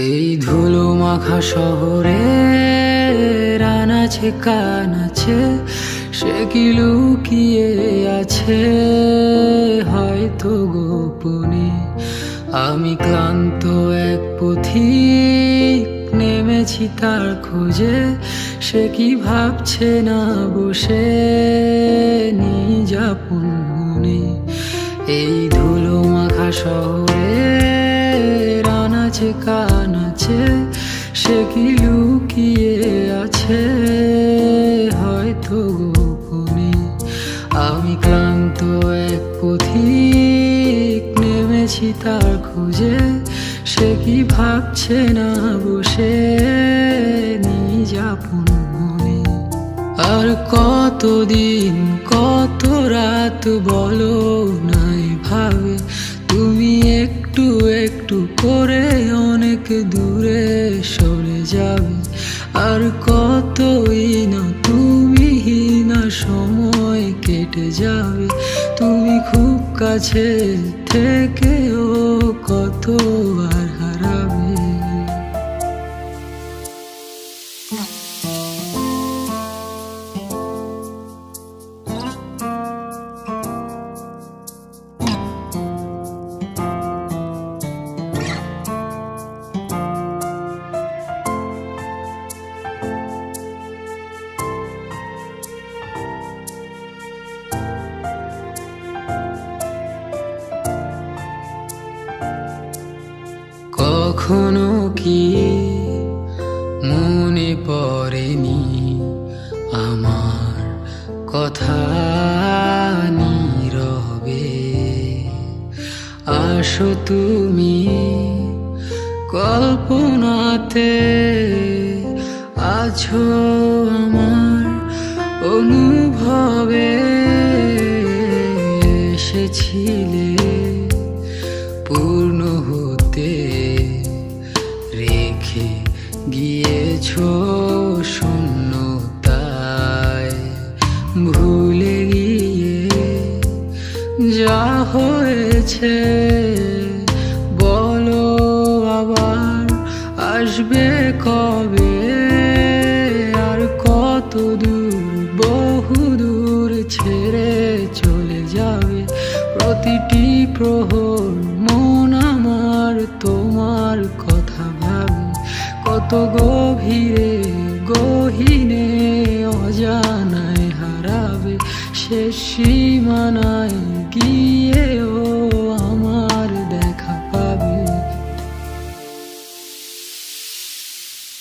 এই ধুলো মাখা শহরে রান আছে, কান আছে, সে কি লুকিয়ে আছে? হয়তো গোপনে আমি ক্লান্ত এক পথিক, নেমেছি তার খোঁজে, সে কি ভাবছে না বসে? নিজাপন মনে এই ধুলো মাখা শহরে আছে, কান আছে, সে কি লুকিয়ে আছে? হয়তো গোপনে আমি ক্লান্ত এক পথিক নেমেছি তার খোঁজে, সে কি ভাবছে না বসে নিজাপন মনে? আর কতদিন, কত রাত বলো নাই ভাবে, তুমি একটু একটু করে অনেক দূরে সরে যাবে। আর কতই না তুমি না সময় কেটে যাবে। তুমি খুব কাছে থেকেও কত আর কখনো কি মনে পড়েনি আমার কথা নীরবে? আসো তুমি কল্পনাতে, আছো আমার অনুভবে। এসেছিলে পূর্ণ হতে রেখে গিয়েছো শূন্যতায়। ভুলে গিয়ে যা হয়েছে, বলো আবার আসবে কবে? আর কত দূর বহু দূর ছেড়ে চলে যাবে প্রতিটি প্রহর। গভীরে, গহীনে অজানায় হারাবে শেষ সীমানায় গিয়েও আমার দেখা পাবে?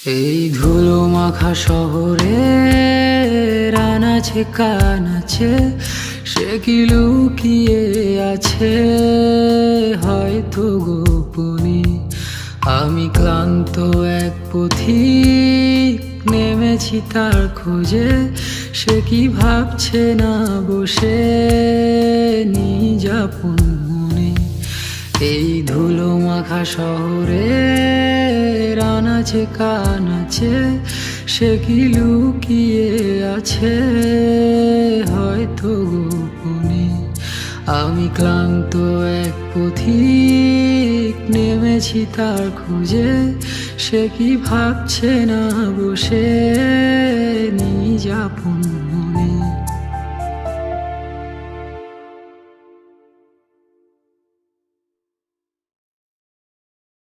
এই ধুলো মাখা শহরে রান আছে, কান আছে, সে কি লুকিয়ে আছে? হয়তো গোপনে আমি ক্লান্ত এক পথিক, নেমেছি তার খোঁজে। সে কি ভাবছে না বসে নিজাপন মনে? এই ধুলো মাখা শহরে কান আছে, সে কি লুকিয়ে আছে হয়তো গোপনে? আমি ক্লান্ত এক পথিক নেমেছি তার খুঁজে সে কি ভাবছে না বসে? নিজাপন